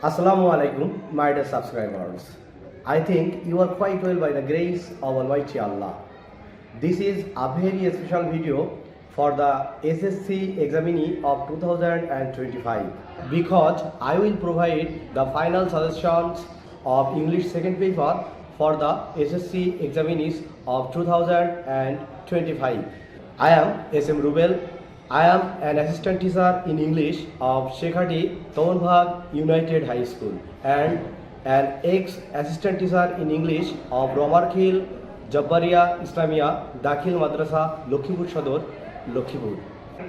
Assalamu alaikum, my dear subscribers. I think you are quite well by the grace of Almighty Allah. This is a very special video for the SSC examinee of 2025 because I will provide the final suggestions of English second paper for the SSC examinees of 2025. I am SM Rubel. I am an assistant teacher in English of Shekhati Tonbhag United High School and an ex-assistant teacher in English of Romarkhil Jabbaria Islamia Dakhil Madrasa Lokhipur Sador Lokhipur.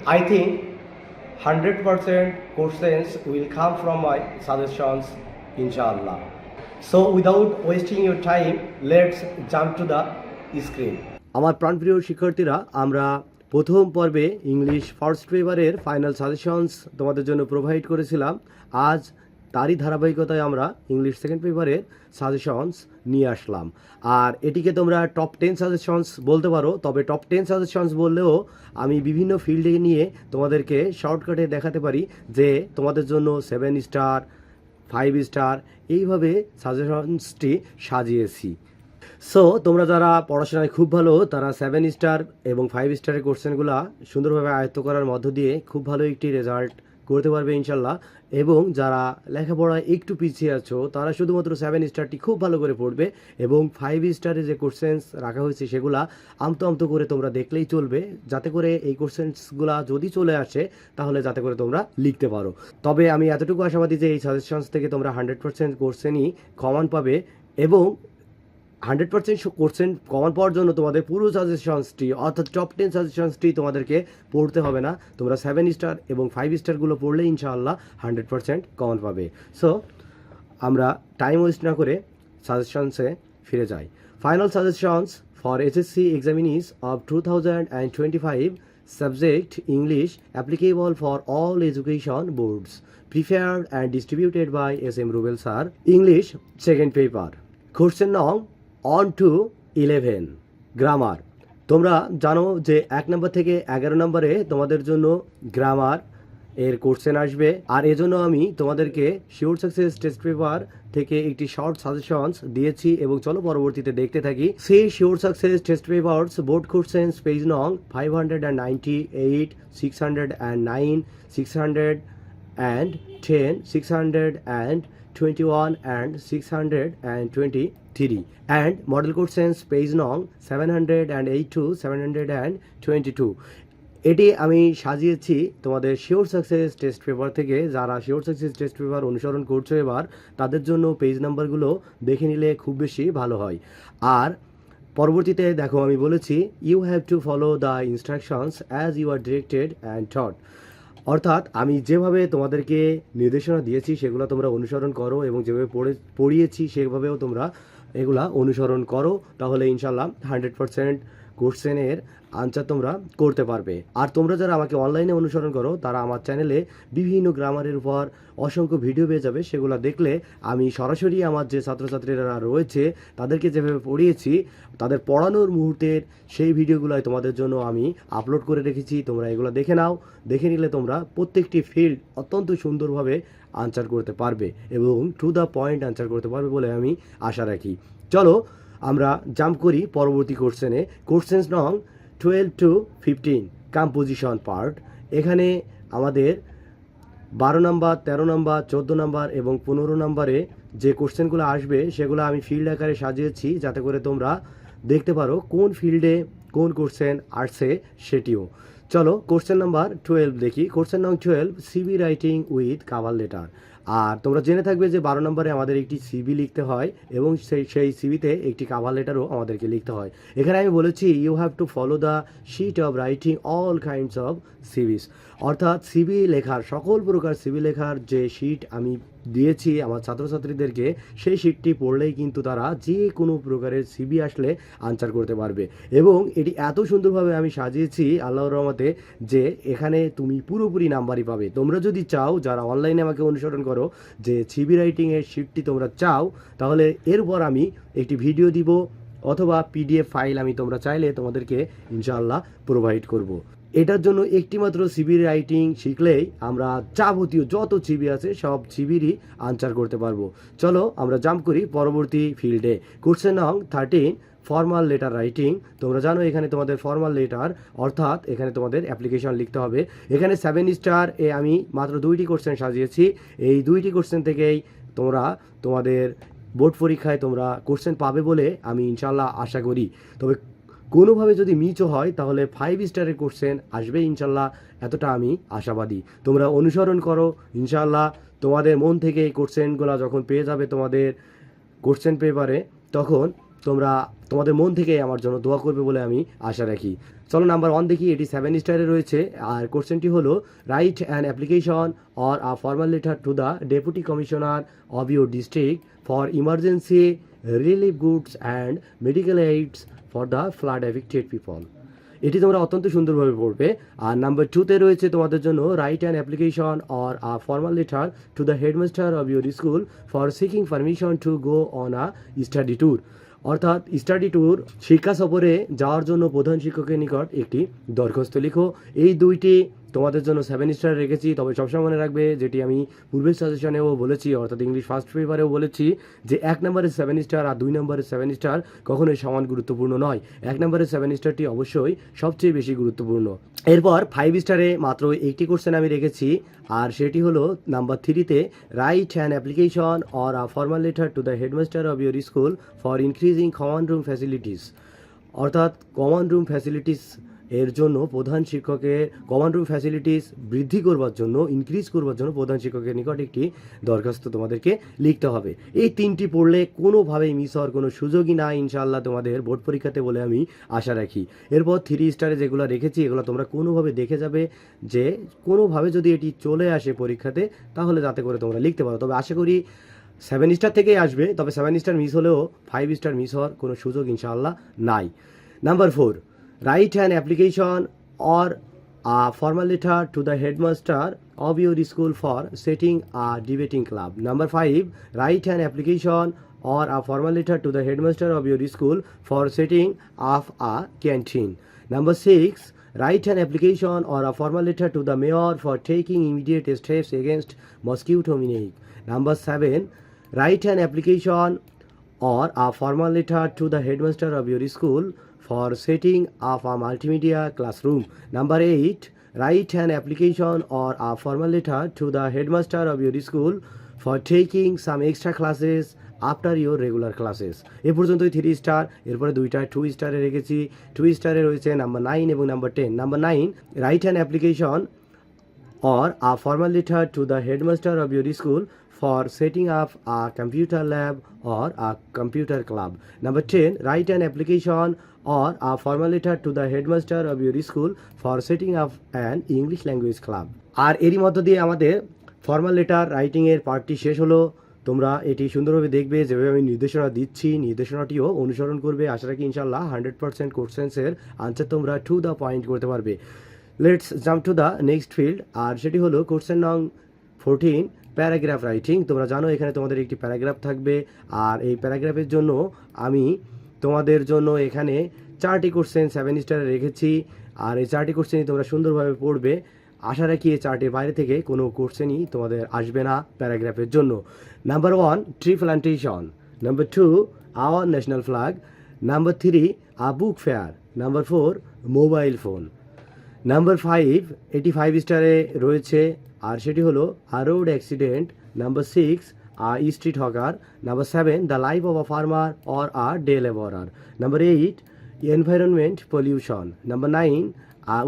I think 100% questions will come from my suggestions inshallah. So without wasting your time, let's jump to the screen. আমার প্রাণপ্রিয় শিক্ষার্থীরা আমরা প্রথম পর্বে English first পেপারের final suggestions তোমাদের জন্য provide করেছিলাম। আজ তারই ধারাবাহিকতায় আমরা ইংলিশ সেকেন্ড পেপারের সাজেশনস নিয়ে আসলাম। আর এটিকে তোমরা টপ টেন সাজেশনস বলতে পারো, তবে টপ টেন সাজেশনস বললেও আমি বিভিন্ন ফিল্ডে নিয়ে তোমাদেরকে শর্টকাটে দেখাতে পারি যে তোমাদের জন্য সেভেন স্টার ফাইভ স্টার এইভাবে সাজেশনসটি সাজিয়েছি। সো তোমরা যারা পড়াশোনায় খুব ভালো, তারা সেভেন স্টার এবং ফাইভ স্টারের কোশ্চেনগুলো সুন্দরভাবে আয়ত্ত করার মধ্য দিয়ে খুব ভালো একটি রেজাল্ট করতে পারবে ইনশাল্লাহ এবং যারা লেখাপড়ায় একটু পিছিয়ে আছো, তারা শুধুমাত্র সেভেন স্টারটি খুব ভালো করে পড়বে এবং ফাইভ স্টারে যে কোশ্চেন্স রাখা হয়েছে সেগুলা আমতো আমতো করে তোমরা দেখলেই চলবে। যাতে করে এই কোশ্চেন্সগুলা যদি চলে আসে, তাহলে যাতে করে তোমরা লিখতে পারো। তবে আমি এতটুকু আশাবাদী যে এই সাজেশনস থেকে তোমরা হান্ড্রেড পার্সেন্ট কোশ্চেনই কমন পাবে এবং হান্ড্রেড পার্সেন্ট কোর্সেন্ট কমন পাওয়ার জন্য তোমাদের পুরো সাজেশনসটি অর্থাৎ টপ টেন সাজেশনসটি তোমাদেরকে পড়তে হবে না। তোমরা সেভেন স্টার এবং ফাইভ স্টারগুলো পড়লে ইনশাআল্লাহ হান্ড্রেড পার্সেন্ট কমন পাবে। সো আমরা টাইম ওয়েস্ট না করে সাজেশনসে ফিরে যাই। Final suggestions for SSC examinees of two thousand and twenty five subject English applicable for all education boards prepared and distributed by S M Rubel sir English second paper Question নং one to eleven grammar তোমরা জানো যে এক নম্বর থেকে এগারো নম্বরে তোমাদের জন্য গ্রামার এর কোশ্চেন আসবে। আর এজন্য আমি তোমাদেরকে শিওর সাকসেস টেস্ট পেপার থেকে একটি শর্ট সাজেশনস দিয়েছি এবং চলো পরবর্তীতে দেখতে থাকি। সেই sure success test papers board questions page নং five hundred and ninety eight six hundred and nine six hundred and 10 621 and 623 and model questions page নং 708 to 722 এটি আমি সাজিয়েছি তোমাদের শিওর সাকসেস টেস্ট পেপার থেকে। যারা শিওর সাকসেস টেস্ট পেপার অনুসরণ করছ এবার, তাদের জন্য পেজ নাম্বারগুলো দেখে নিলে খুব বেশি ভালো হয়। আর পরবর্তীতে দেখো আমি বলেছি you have to follow the instructions as you are directed and taught অর্থাৎ আমি যেভাবে তোমাদেরকে নির্দেশনা দিয়েছি, সেগুলো তোমরা অনুসরণ করো এবং যেভাবে পড়ে পড়িয়েছি, সেভাবেও তোমরা এগুলা অনুসরণ করো। তাহলে ইনশাল্লাহ হান্ড্রেড পারসেন্ট কোশ্চেনের আনসার তোমরা করতে পারবে। আর তোমরা যারা আমাকে অনলাইনে অনুসরণ করো, তারা আমার চ্যানেলে বিভিন্ন গ্রামারের উপর অসংখ্য ভিডিও পেয়ে যাবে। সেগুলো দেখলে আমি সরাসরি আমার যে ছাত্রছাত্রীরা রয়েছে, তাদেরকে যেভাবে পড়িয়েছি, তাদের পড়ানোর মুহূর্তের সেই ভিডিওগুলোই তোমাদের জন্য আমি আপলোড করে রেখেছি। তোমরা এগুলো দেখে নাও, দেখে নিলে তোমরা প্রত্যেকটি ফিল্ড অত্যন্ত সুন্দরভাবে আনসার করতে পারবে এবং টু দ্য পয়েন্ট আনসার করতে পারবে বলে আমি আশা রাখি। চলো আমরা জাম্প করি পরবর্তী কোশ্চেনে কোশ্চেন্স নং twelve to fifteen composition part এখানে আমাদের বারো নাম্বার, তেরো নাম্বার, চোদ্দ নাম্বার এবং পনেরো নাম্বারে যে কোশ্চেনগুলো আসবে, সেগুলো আমি ফিল্ড আকারে সাজিয়েছি যাতে করে তোমরা দেখতে পারো কোন ফিল্ডে কোন কোশ্চেন আসছে সেটিও। চলো কোশ্চেন নাম্বার টুয়েলভ দেখি। কোশ্চেন নং twelve CV writing with cover letter আর তোমরা জেনে থাকবে যে বারো নম্বরে আমাদের একটি সিবি লিখতে হয় এবং সেই সেই সিবিতে একটি কাভার লেটারও আমাদেরকে লিখতে হয়। এখানে আমি বলেছি you have to follow the sheet of writing all kinds of সিবিস অর্থাৎ সিবি লেখার, সকল প্রকার সিবি লেখার যে শিট আমি দিয়েছি আমার ছাত্রছাত্রীদেরকে, সেই শিটটি পড়লেই কিন্তু তারা যে কোনো প্রকারের সিবি আসলে আনসার করতে পারবে। এবং এটি এত সুন্দরভাবে আমি সাজিয়েছি আল্লাহর রহমতে যে এখানে তুমি পুরোপুরি নাম্বারই পাবে। তোমরা যদি চাও, যারা অনলাইনে আমাকে অনুসরণ করো, যে সিবি রাইটিংয়ের শিটটি তোমরা চাও, তাহলে এরপর আমি একটি ভিডিও দিব অথবা পিডিএফ ফাইল আমি তোমরা চাইলে তোমাদেরকে ইনশাআল্লাহ প্রোভাইড করব। এটার জন্য একটিমাত্র সিবির রাইটিং শিখলেই আমরা যাবতীয় যত সিবি আছে সব সিবিরই আনসার করতে পারব। চলো আমরা জাম্প করি পরবর্তী ফিল্ডে কোশ্চেন নং থার্টিন ফর্মাল লেটার রাইটিং তোমরা জানো এখানে তোমাদের ফর্মাল লেটার অর্থাৎ এখানে তোমাদের অ্যাপ্লিকেশন লিখতে হবে। এখানে সেভেন স্টার এ আমি মাত্র দুইটি কোশ্চেন সাজিয়েছি। এই দুইটি কোশ্চেন থেকেই তোমরা তোমাদের বোর্ড পরীক্ষায় তোমরা কোশ্চেন পাবে বলে আমি ইনশাল্লাহ আশা করি। তবে কোনোভাবে যদি মিচও হয়, তাহলে ফাইভ স্টারের কোশ্চেন আসবে ইনশাল্লাহ। এতটা আমি আশাবাদী। তোমরা অনুসরণ করো, ইনশাল্লাহ তোমাদের মন থেকে এই কোশ্চেনগুলো যখন পেয়ে যাবে তোমাদের কোশ্চেন পেপারে তখন তোমরা, তোমাদের মন থেকে আমার জন্য দোয়া করবে বলে আমি আশা রাখি। চলো নাম্বার ওয়ান দেখি, এটি সেভেন স্টারে রয়েছে। আর কোশ্চেনটি হলো write an application or a formal letter to the deputy commissioner of your district for emergency relief goods and medical aids for the flood affected people এটি তোমরা অত্যন্ত সুন্দরভাবে পড়বে। আর নাম্বার টুতে রয়েছে তোমাদের জন্য write an application or a formal letter to the headmaster of your school for seeking permission to go on a study tour অর্থাৎ স্টাডি ট্যুর শিক্ষা সফরে যাওয়ার জন্য প্রধান শিক্ষকের নিকট একটি দরখাস্ত লিখো। এই দুইটি তোমাদের জন্য সেভেন স্টার রেখেছি, তবে সবসময় মনে রাখবে যেটি আমি পূর্বের সাজেশনেও বলেছি, অর্থাৎ ইংলিশ ফার্স্ট পেপারেও বলেছি, যে এক নম্বরের সেভেন স্টার আর দুই নম্বরের সেভেন স্টার কখনোই সমান গুরুত্বপূর্ণ নয়। এক নম্বরের সেভেন স্টারটি অবশ্যই সবচেয়ে বেশি গুরুত্বপূর্ণ। এরপর ফাইভ স্টারে মাত্র একটি কোশ্চেন আমি রেখেছি, আর সেটি হলো নাম্বার থ্রিতে write an application or a formal letter to the headmaster of your school for increasing common room facilities অর্থাৎ কমন রুম ফ্যাসিলিটিস এর জন্য প্রধান শিক্ষকের কমন রুম ফ্যাসিলিটিস বৃদ্ধি করবার জন্য ইনক্রিজ করবার জন্য প্রধান শিক্ষকের নিকট একটি দরখাস্ত তোমাদেরকে লিখতে হবে। এই তিনটি পড়লে কোনোভাবেই মিস হওয়ার কোনো সুযোগই না, ইনশাআল্লাহ তোমাদের বোর্ড পরীক্ষাতে বলে আমি আশা রাখি। এরপর থ্রি স্টারে যেগুলো রেখেছি, এগুলো তোমরা কোনোভাবে দেখে যাবে যে কোনোভাবে যদি এটি চলে আসে পরীক্ষাতে, তাহলে যাতে করে তোমরা লিখতে পারো। তবে আশা করি সেভেন স্টার থেকেই আসবে, তবে সেভেন স্টার মিস হলেও ফাইভ স্টার মিস হওয়ার কোনো সুযোগ ইনশাআল্লাহ নাই। Number four write an application or a formal letter to the headmaster of your school for setting a debating club. Number five, write an application or a formal letter to the headmaster of your school for setting up a canteen. Number six, write an application or a formal letter to the mayor for taking immediate steps against mosquito minute. Number seven, write an application or a formal letter to the headmaster of your school for setting up a multimedia classroom. Number 8. Write an application or a formal letter to the headmaster of your school for taking some extra classes after your regular classes এ পর্যন্তই three star এরপরে দুইটা two স্টারে রেখেছি two স্টারে রয়েছে number nine এবং number ten number nine write an application or a formal letter to the headmaster of your school for setting up a computer lab or a computer club. Number 10, write an application or a formal letter to the headmaster of your school for setting up an English language club. আর এরই মধ্য দিয়ে আমাদের formal letter রাইটিংয়ের পার্টটি শেষ হলো। তোমরা এটি সুন্দরভাবে দেখবে, যেভাবে আমি নির্দেশনা দিচ্ছি, নির্দেশনাটিও অনুসরণ করবে। আশা রাখি ইনশাল্লাহ হান্ড্রেড পার্সেন্ট কোশ্চেন্সের আনসার তোমরা টু দ্য পয়েন্ট করতে পারবে। Let's jump to the next field আর সেটি হলো কোশ্চেন নং ফোরটিন প্যারাগ্রাফ রাইটিং তোমরা জানো এখানে তোমাদের একটি প্যারাগ্রাফ থাকবে। আর এই প্যারাগ্রাফের জন্য আমি তোমাদের জন্য এখানে চারটি কোশ্চেন সেভেন স্টারে রেখেছি। আর এই চারটি কোশ্চেনই তোমরা সুন্দরভাবে পড়বে। আশা রাখি এই চারটির বাইরে থেকে কোনো কোশ্চেনই তোমাদের আসবে না প্যারাগ্রাফের জন্য। Number one tree plantation number two our national flag number three a book fair number four mobile phone number five এটি ফাইভ স্টারে রয়েছে। আর সেটি হলো a road accident number six a street hawker number seven the life of a farmer or a day labourer number eight environment pollution number nine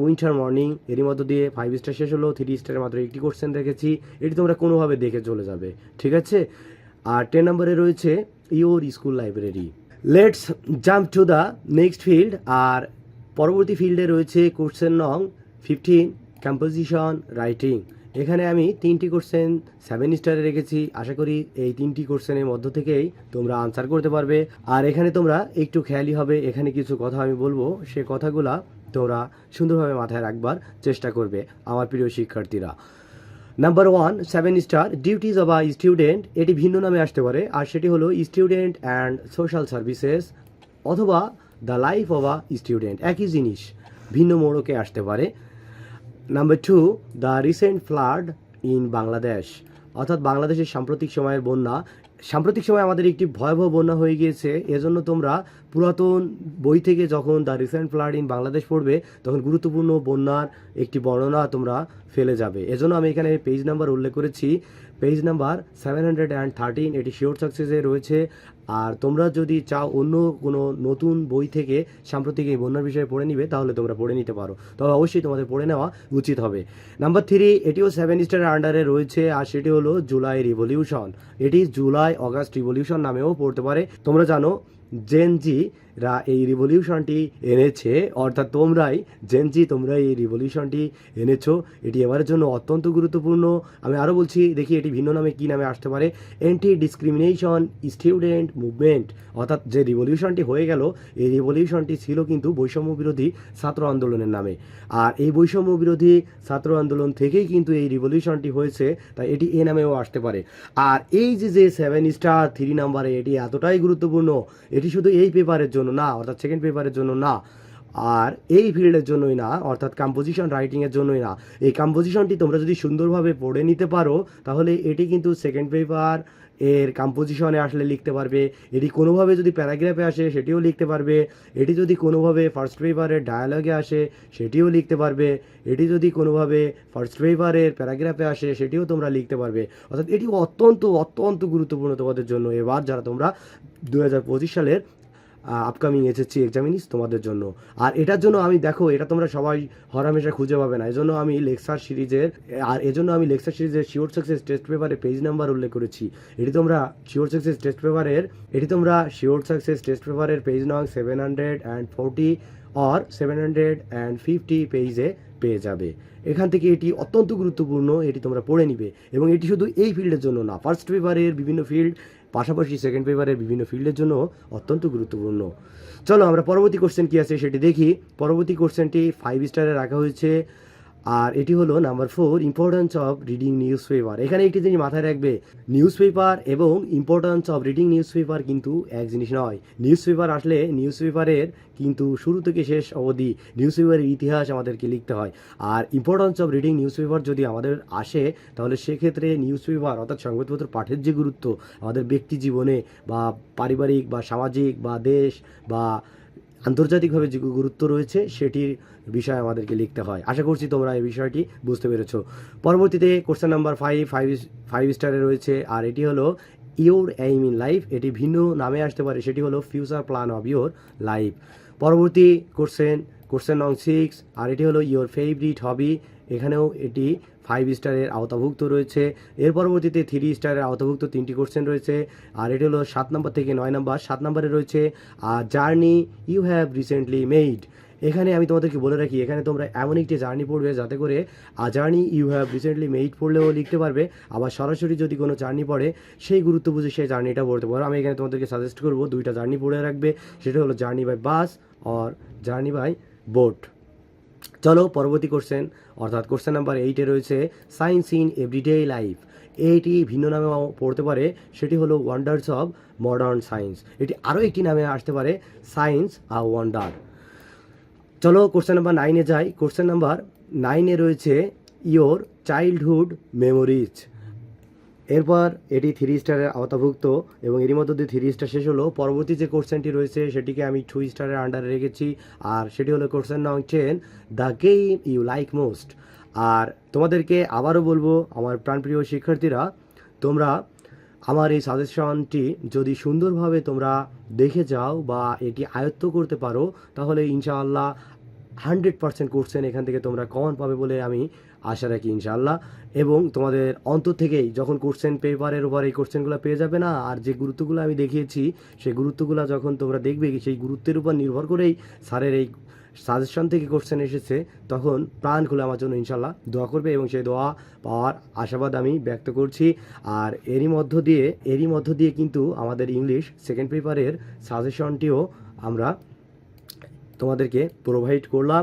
winter morning এরই মধ্য দিয়ে five star শেষ হলো থ্রি স্টারে মাত্র একটি কোশ্চেন রেখেছি। এটি তোমরা কোনোভাবে দেখে চলে যাবে। ঠিক আছে? আর টেন নম্বরে রয়েছে your school library let's jump to the next field আর পরবর্তী ফিল্ডে রয়েছে কোশ্চেন নং ফিফটিন কম্পোজিশন রাইটিং এখানে আমি তিনটি কোশ্চেন সেভেন স্টারে রেখেছি। আশা করি এই তিনটি কোশ্চেনের মধ্য থেকেই তোমরা আনসার করতে পারবে। আর এখানে তোমরা একটু খেয়ালি হবে, এখানে কিছু কথা আমি বলব। সে কথাগুলা তোমরা সুন্দরভাবে মাথায় রাখবার চেষ্টা করবে আমার প্রিয় শিক্ষার্থীরা। Number one seven star duties of a student এটি ভিন্ন নামে আসতে পারে। আর সেটি হলো স্টুডেন্ট অ্যান্ড সোশ্যাল সার্ভিসেস অথবা the life of a student একই জিনিস, ভিন্ন মোড়কে আসতে পারে। Number two the recent flood in Bangladesh অর্থাৎ বাংলাদেশের সাম্প্রতিক সময়ের বন্যা। সাম্প্রতিক সময় আমাদের একটি ভয়াবহ বন্যা হয়ে গিয়েছে। এজন্য তোমরা পুরাতন বই থেকে যখন the recent flood in Bangladesh পড়বে, তখন গুরুত্বপূর্ণ বন্যার একটি বর্ণনা তোমরা ফেলে যাবে। এজন্য আমি এখানে পেজ নাম্বার উল্লেখ করেছি। Page number seven hundred and thirteen এটি শিওর সাকসেসে রয়েছে। আর তোমরা যদি চাও অন্য কোনো নতুন বই থেকে সাম্প্রতিক এই বন্যার বিষয়ে পড়ে নিবে, তাহলে তোমরা পড়ে নিতে পারো। তবে অবশ্যই তোমাদের পড়ে নেওয়া উচিত হবে। নাম্বার থ্রি এটিও সেভেন স্টারের আন্ডারে রয়েছে, আর সেটি হলো জুলাই রিভলিউশন এটি জুলাই অগাস্ট রিভলিউশন নামেও পড়তে পারে। তোমরা জানো জেনজি রা এই রিভলিউশনটি এনেছে, অর্থাৎ তোমরাই জেনজি তোমরা এই রিভলিউশনটি এনেছো, এটি এবারের জন্য অত্যন্ত গুরুত্বপূর্ণ। আমি আরও বলছি, দেখি এটি ভিন্ন নামে, কী নামে আসতে পারে। অ্যান্টি ডিসক্রিমিনেশন স্টুডেন্ট মুভমেন্ট অর্থাৎ যে রিভলিউশনটি হয়ে গেল, এই রিভলিউশনটি ছিল কিন্তু বৈষম্য বিরোধী ছাত্র আন্দোলনের নামে। আর এই বৈষম্য বিরোধী ছাত্র আন্দোলন থেকেই কিন্তু এই রিভলিউশনটি হয়েছে, তাই এটি এ নামেও আসতে পারে। আর এই যে যে সেভেন স্টার থ্রি নাম্বারে এটি এতটাই গুরুত্বপূর্ণ, এটি শুধু এই পেপারের জন্য না অর্থাৎ সেকেন্ড পেপারের জন্য না আর এই ফিল্ডের জন্যই না, অর্থাৎ কম্পোজিশন রাইটিংয়ের জন্যই না। এই কম্পোজিশনটি তোমরা যদি সুন্দরভাবে পড়ে নিতে পারো, তাহলে এটি কিন্তু সেকেন্ড পেপার এর কম্পোজিশনে আসলে লিখতে পারবে। এটি কোনোভাবে যদি প্যারাগ্রাফে আসে, সেটিও লিখতে পারবে। এটি যদি কোনোভাবে ফার্স্ট পেপারের ডায়ালগে আসে, সেটিও লিখতে পারবে। এটি যদি কোনোভাবে ফার্স্ট পেপারের প্যারাগ্রাফে আসে, সেটিও তোমরা লিখতে পারবে। অর্থাৎ এটি অত্যন্ত অত্যন্ত গুরুত্বপূর্ণ তোমাদের জন্য। এবার যারা তোমরা দু হাজার পঁচিশ সালের আপকামিং এসএসসি এক্সামিনিস তোমাদের জন্য। আর এটার জন্য আমি দেখো, এটা তোমরা সবাই হরামেশা খুঁজে পাবে না। এজন্য আমি লেকচার সিরিজের, আর এজন্য আমি লেকচার সিরিজের শিওর সাকসেস টেস্ট পেপারে পেজ নাম্বার উল্লেখ করেছি। এটি তোমরা শিওর সাকসেস টেস্ট পেপারের এটি তোমরা শিওর সাকসেস টেস্ট পেপারের পেজ নং seven hundred and forty or seven hundred and fifty পেজে পেয়ে যাবে। এখান থেকে এটি অত্যন্ত গুরুত্বপূর্ণ, এটি তোমরা পড়ে নিবে। এবং এটি শুধু এই ফিল্ডের জন্য না ফার্স্ট পেপারের বিভিন্ন ফিল্ড পাশাপাশি সেকেন্ড পেপারের বিভিন্ন ফিল্ডের জন্য অত্যন্ত গুরুত্বপূর্ণ। চলো আমরা পরবর্তী কোশ্চেন কী আছে সেটি দেখি। পরবর্তী কোশ্চেনটি ফাইভ স্টারে রাখা হয়েছে। আর এটি হলো number four importance of reading newspaper এখানে একটি জিনিস মাথায় রাখবে নিউজ পেপার এবং importance of reading newspaper কিন্তু এক জিনিস নয়। নিউজ পেপার আসলে নিউজ পেপারের কিন্তু শুরু থেকে শেষ অবধি নিউজ পেপারের ইতিহাস আমাদেরকে লিখতে হয়। আর importance of reading newspaper যদি আমাদের আসে, তাহলে সেক্ষেত্রে নিউজ পেপার অর্থাৎ সংবাদপত্র পাঠের যে গুরুত্ব, আমাদের ব্যক্তি জীবনে বা পারিবারিক বা সামাজিক বা দেশ বা আন্তর্জাতিকভাবে যে গুরুত্ব রয়েছে, সেটির বিষয়ে আমাদেরকে লিখতে হয়। আশা করছি তোমরা এই বিষয়টি বুঝতে পেরেছ। পরবর্তীতে কোশ্চেন নাম্বার ফাইভ ফাইভ ফাইভ স্টারে রয়েছে, আর এটি হলো ইউর এইম ইন লাইফ এটি ভিন্ন নামে আসতে পারে, সেটি হলো future plan of your life পরবর্তী কোশ্চেন কোশ্চেন নং সিক্স আর এটি হলো ইওর ফেভারিট হবি এখানেও এটি ফাইভ স্টারের আওতাভুক্ত রয়েছে। এর পরবর্তীতে থ্রি স্টারের আওতাভুক্ত তিনটি কোশ্চেন রয়েছে। আর এটি হলো সাত নম্বর থেকে নয় নম্বর, সাত নম্বরে রয়েছে journey you have recently made. এখানে আমি তোমাদেরকে বলে রাখি, এখানে তোমরা এমন একটি জার্নি পড়বে যাতে করে journey you have recently made পড়লেও লিখতে পারবে। আবার সরাসরি যদি কোনো জার্নি পড়ে, সেই গুরুত্ব বুঝে সেই জার্নিটা পড়তে পারো। আমি এখানে তোমাদেরকে সাজেস্ট করব, দুইটা জার্নি পড়ে রাখবে। সেটা হলো journey by bus or journey by boat. চলো, পরবর্তী কোশ্চেন অর্থাৎ কোশ্চেন নাম্বার এইটে রয়েছে সায়েন্স ইন এভরিডে লাইফ এইটি ভিন্ন নামে পড়তে পারে, সেটি হলো ওয়ান্ডার্স অব মডার্ন সায়েন্স এটি আরও একটি নামে আসতে পারে সায়েন্স আর ওয়ান্ডার চলো কোশ্চেন নাম্বার নাইনে যাই। কোশ্চেন নাম্বার নাইনে রয়েছে ইয়োর চাইল্ডহুড মেমোরিজ এরপর এটি থ্রি স্টারের আওতাভুক্ত এবং এরই মধ্যে দিয়ে থ্রি স্টার শেষ হলো। পরবর্তী যে কোশ্চেনটি রয়েছে, সেটিকে আমি টু স্টারের আন্ডারে রেখেছি। আর সেটি হলো কোশ্চেন নং ten the game you like most আর তোমাদেরকে আবারও বলব, আমার প্রাণপ্রিয় শিক্ষার্থীরা, তোমরা আমার এই সাজেশনটি যদি সুন্দরভাবে তোমরা দেখে যাও বা এটি আয়ত্ত করতে পারো, তাহলে ইনশাআল্লাহ হান্ড্রেড পার্সেন্ট কোশ্চেন এখান থেকে তোমরা কমন পাবে বলে আমি আশা রাখি ইনশাআল্লাহ। এবং তোমাদের অন্তর থেকেই যখন কোশ্চেন পেপারের উপর এই কোশ্চেনগুলো পেয়ে যাবে না, আর যে গুরুত্বগুলো আমি দেখিয়েছি, সেই গুরুত্বগুলো যখন তোমরা দেখবে সেই গুরুত্বের উপর নির্ভর করেই স্যারের এই সাজেশন থেকে কোশ্চেন এসেছে, তখন প্রাণ খুলে আমার জন্য ইনশাল্লাহ দোয়া করবে এবং সেই দোয়া পাওয়ার আশাবাদ আমি ব্যক্ত করছি। আর এরই মধ্য দিয়ে, এরই মধ্য দিয়ে কিন্তু আমাদের ইংলিশ সেকেন্ড পেপারের সাজেশনটিও আমরা তোমাদেরকে প্রোভাইড করলাম।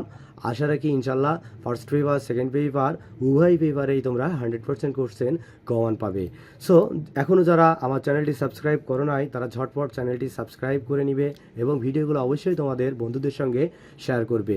আশা রাখি ইনশাল্লাহ ফার্স্ট পেপার সেকেন্ড পেপার উভয় পেপারেই তোমরা হান্ড্রেড পার্সেন্ট কোশ্চেন কমন পাবে। সো এখনও যারা আমার চ্যানেলটি সাবস্ক্রাইব করো নাই, তারা ঝটপট চ্যানেলটি সাবস্ক্রাইব করে নিবে এবং ভিডিওগুলো অবশ্যই তোমাদের বন্ধুদের সঙ্গে শেয়ার করবে।